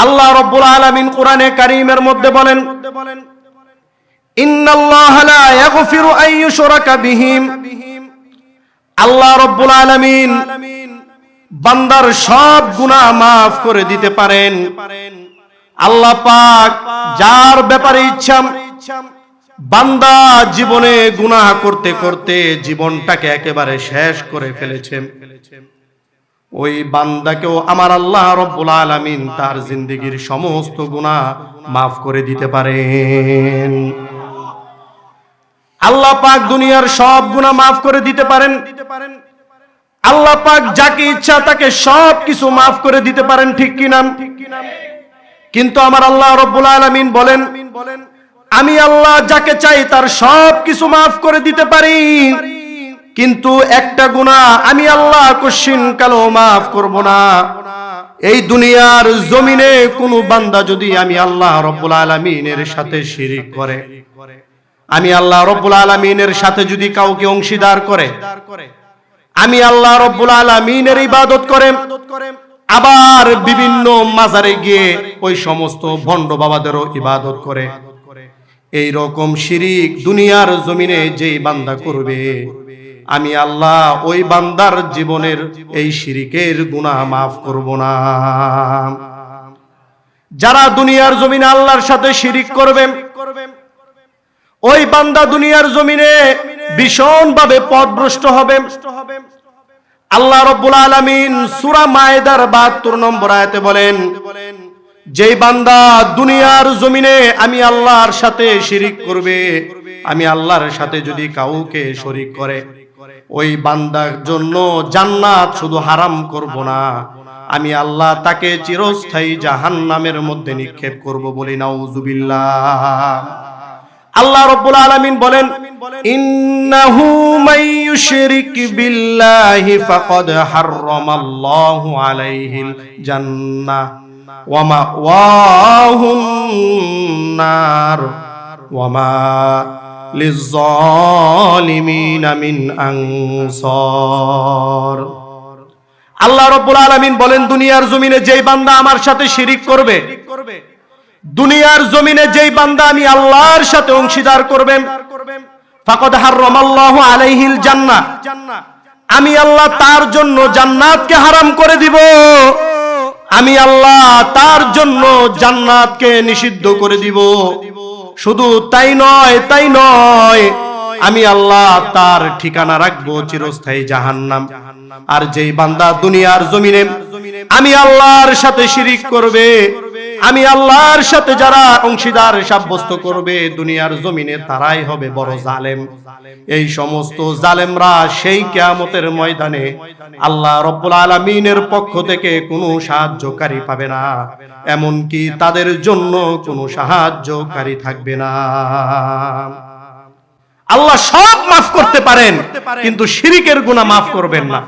আল্লাহ রব্বুল আলামিন কোরআনে কারীমের মধ্যে বলেন আল্লাহ রব্বুল আলামিন বান্দার সব গুনাহ maaf করে দিতে পারেন। আল্লাহ পাক যার ব্যাপারে ইচ্ছা, বান্দা জীবনে গুনাহ করতে করতে জীবনটাকে একেবারে শেষ করে ফেলেছে ওই বান্দাকেও আমার আল্লাহ রব্বুল আলামিন তার জিন্দগির সমস্ত গুনাহ maaf করে দিতে পারেন। আল্লাহ পাক দুনিয়ার সব গুনাহ maaf করে দিতে পারেন। আল্লাহ পাক যাকে ইচ্ছা তাকে সব কিছু মাফ করে দিতে পারেন, ঠিক কি নাম কিন্তু আমার আল্লাহ রব্বুল আলামিন বলেন, আমি আল্লাহ যাকে চাই তার সব কিছু মাফ করে দিতে পারি। কিন্তু একটা গুনাহ আমি আল্লাহ কশিন কালো মাফ করব না। এই দুনিয়ার জমিনে কোনো বান্দা যদি আমি আল্লাহ রব্বুল আলামিনের সাথে শিরিক করে, আমি আল্লাহ রব্বুল আলামিনের সাথে যদি কাউকে অংশীদার করে, আমি আল্লাহ রব্বুল আলামিনের ইবাদত করে, আবার বিভিন্ন মাজারে গিয়ে ওই সমস্ত ভণ্ড বাবাদেরও ইবাদত করে। এই রকম শিরিক দুনিয়ার জমিনে যেই বান্দা করবে আমি আল্লাহ ওই বান্দার জীবনের এই শিরিকের গুনাহ মাফ করব না। যারা দুনিয়ার জমিনে আল্লাহর সাথে শিরিক করবে, ওই বান্দা দুনিয়ার জমিনে ভীষণ ভাবে পথভ্রষ্ট হবে। আল্লাহ রব্বুল আলামিন সূরা মায়েদার 72 নম্বর আয়াতে বলেন, যেই বান্দা দুনিয়ার জমিনে আমি আল্লাহর সাথে শিরিক করবে, আমি আল্লাহর সাথে যদি কাউকে শরিক করে ওই বান্দার জন্য জান্নাত শুধু হারাম করব না। আমি আল্লাহ তাকে চিরস্থায়ী জাহান্নামের মধ্যে নিক্ষেপ করব বলি নাউজুবিল্লাহ। আল্লাহ রব্বুল আলামিন বলেন, ইন্নাহু ইউশরিক বিল্লাহি ফাকাদ হাররামাল্লাহু আলাইহিল জান্নাহ ওয়া মাওয়াহুন নার ওয়া মা আল্লাহ রব্বুল আলামিন বলেন, দুনিয়ার জমিনে যেই বান্দা আমার সাথে শিরিক করবে, দুনিয়ার জমিনে যেই বান্দা আমি আল্লাহর সাথে অংশীদার করবেন আলাইহিল জান্নাহ। আমি আল্লাহ তার জন্য জান্নাতকে হারাম করে দিব। আমি আল্লাহ তার জন্য জান্নাতকে নিষিদ্ধ করে দিব। শুধু তাই নয় তাই নয়, আমি আল্লাহ তার ঠিকানা রাখব চিরস্থায়ী জাহান্নাম। আর যেই বান্দা দুনিয়ার জমিনে, আমি আল্লাহর সাথে শিরিক করবে আমি আল্লাহর সাথে যারা অংশীদার সাব্যস্ত করবে, দুনিয়ার জমিনে তারাই হবে বড় জালেম। এই সমস্ত জালেমরা সেই কিয়ামতের ময়দানে আল্লাহ রব্বুল আলামিনের পক্ষ থেকে কোনো সাহায্যকারী পাবে না এমন কি তাদের জন্য কোনো সাহায্যকারী থাকবে না। আল্লাহ সব মাফ করতে পারেন, কিন্তু শিরিকের গুনাহ মাফ করবেন না।